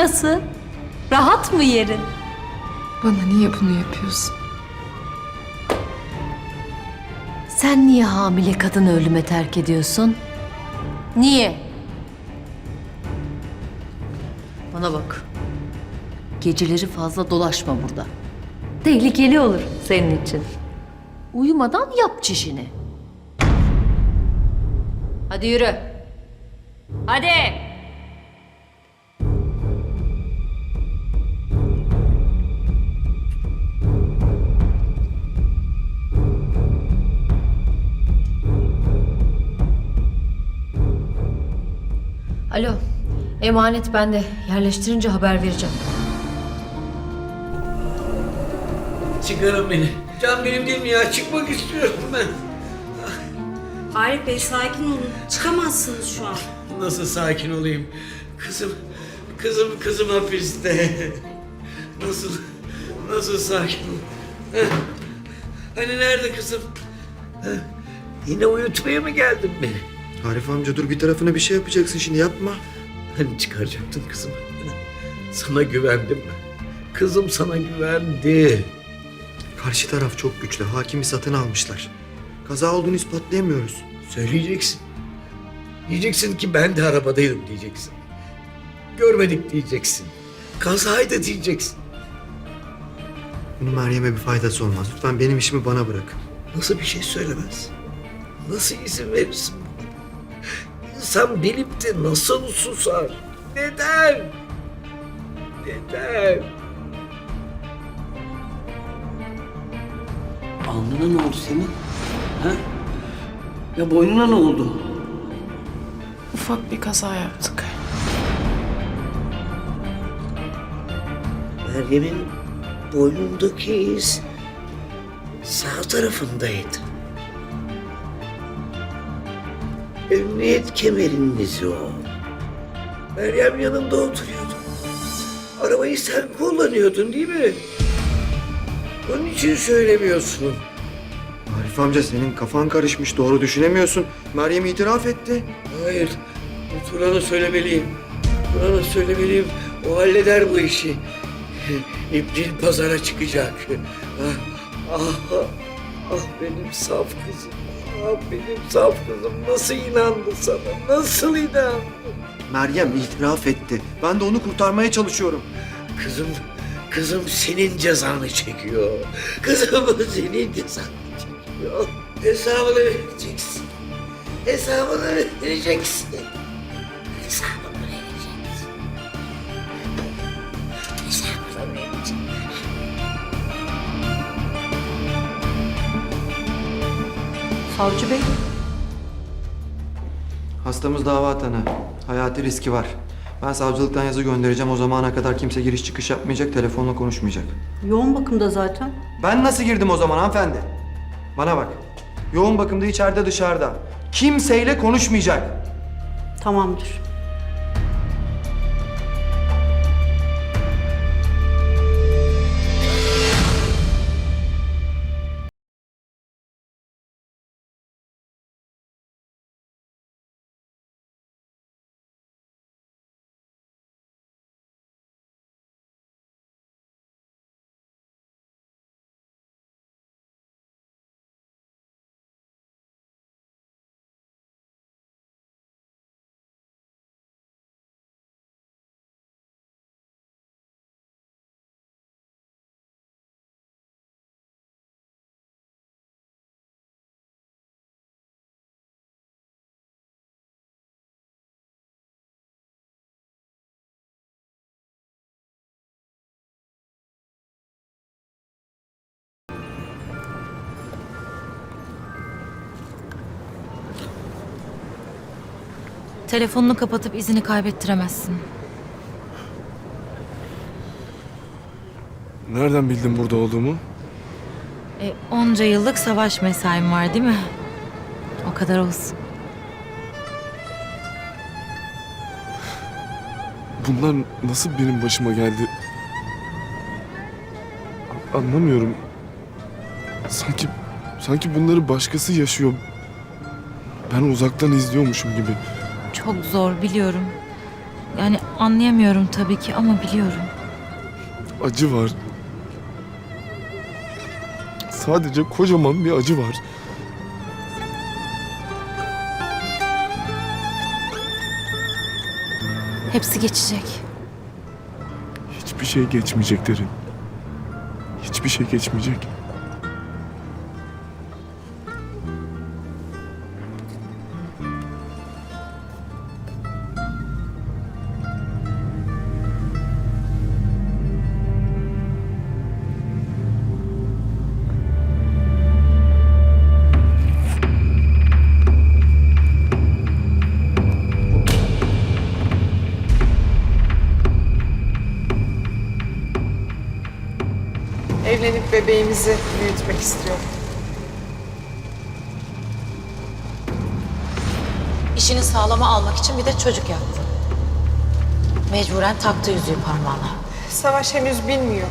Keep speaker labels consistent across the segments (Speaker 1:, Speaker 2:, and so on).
Speaker 1: Nasıl? Rahat mı yerin?
Speaker 2: Bana niye bunu yapıyorsun?
Speaker 1: Sen niye hamile kadını ölüme terk ediyorsun? Niye? Bana bak. Geceleri fazla dolaşma burada. Tehlikeli olur senin için. Uyumadan yap çişini. Hadi yürü. Hadi. Alo. Emanet bende. Yerleştirince haber vereceğim.
Speaker 3: Çıkarın beni. Can benim değil mi ya? Çıkmak istiyorum ben.
Speaker 4: Arif Bey sakin olun. Çıkamazsınız şu an.
Speaker 3: Nasıl sakin olayım? Kızım, kızım, kızım hapiste. Nasıl, nasıl sakin ol? Heh. Hani nerede kızım? Heh. Yine uyutmaya mı geldin beni?
Speaker 5: Arif amca dur bir tarafına bir şey yapacaksın şimdi yapma.
Speaker 3: Hani çıkaracaktın kızımı? Sana güvendim ben. Kızım sana güvendi.
Speaker 5: Karşı taraf çok güçlü. Hakimi satın almışlar. Kaza olduğunu ispatlayamıyoruz.
Speaker 3: Söyleyeceksin. Diyeceksin ki ben de arabadaydım diyeceksin. Görmedik diyeceksin. Kazaydı diyeceksin.
Speaker 5: Bunun Meryem'e bir faydası olmaz. Lütfen benim işimi bana bırakın.
Speaker 3: Nasıl bir şey söylemez? Nasıl izin verirsin? İnsan bilip de nasıl susar? Neden? Neden?
Speaker 6: Alnına ne oldu senin? Ha? Ya boynuna ne oldu?
Speaker 2: Ufak bir kaza yaptık.
Speaker 3: Meryem'in boynundaki iz sağ tarafındaydı. Emniyet kemerinin izi o. Meryem yanında oturuyordu. Arabayı sen kullanıyordun değil mi? Onun için söylemiyorsun.
Speaker 5: Arif amca senin kafan karışmış. Doğru düşünemiyorsun. Meryem itiraf etti.
Speaker 3: Hayır, Turan'a söylemeliyim. Turan'a söylemeliyim. O halleder bu işi. İbril pazara çıkacak. Ah, ah, ah benim saf kızım. Ah benim saf kızım. Nasıl inandı sana? Nasıl inandı?
Speaker 5: Meryem itiraf etti. Ben de onu kurtarmaya çalışıyorum.
Speaker 3: Kızım, kızım senin cezanı çekiyor. Kızım senin cezanı çekiyor. Hesabını vereceksin. Hesabını vereceksin.
Speaker 1: Savcı Bey.
Speaker 5: Hastamız dava tanı. Hayati riski var. Ben savcılıktan yazı göndereceğim. O zamana kadar kimse giriş çıkış yapmayacak, telefonla konuşmayacak.
Speaker 4: Yoğun bakımda zaten.
Speaker 5: Ben nasıl girdim o zaman hanımefendi? Bana bak. Yoğun bakımda içeride dışarıda. Kimseyle konuşmayacak.
Speaker 4: Tamamdır.
Speaker 7: Telefonunu kapatıp izini kaybettiremezsin.
Speaker 8: Nereden bildin burada olduğumu?
Speaker 7: E, onca yıllık savaş mesaim var değil mi? O kadar olsun.
Speaker 8: Bunlar nasıl benim başıma geldi? A- Anlamıyorum. Sanki sanki bunları başkası yaşıyor. Ben uzaktan izliyormuşum gibi.
Speaker 7: Çok zor biliyorum. Yani anlayamıyorum tabii ki ama biliyorum.
Speaker 8: Acı var. Sadece kocaman bir acı var.
Speaker 7: Hepsi geçecek.
Speaker 8: Hiçbir şey geçmeyecek derin. Hiçbir şey geçmeyecek.
Speaker 2: Bebeğimizi büyütmek istiyorum.
Speaker 7: İşini sağlama almak için bir de çocuk yaptı. Mecburen taktı yüzüğü parmağına.
Speaker 2: Savaş henüz bilmiyor.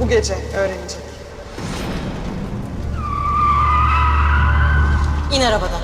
Speaker 2: Bu gece öğrenecek.
Speaker 7: İn arabadan.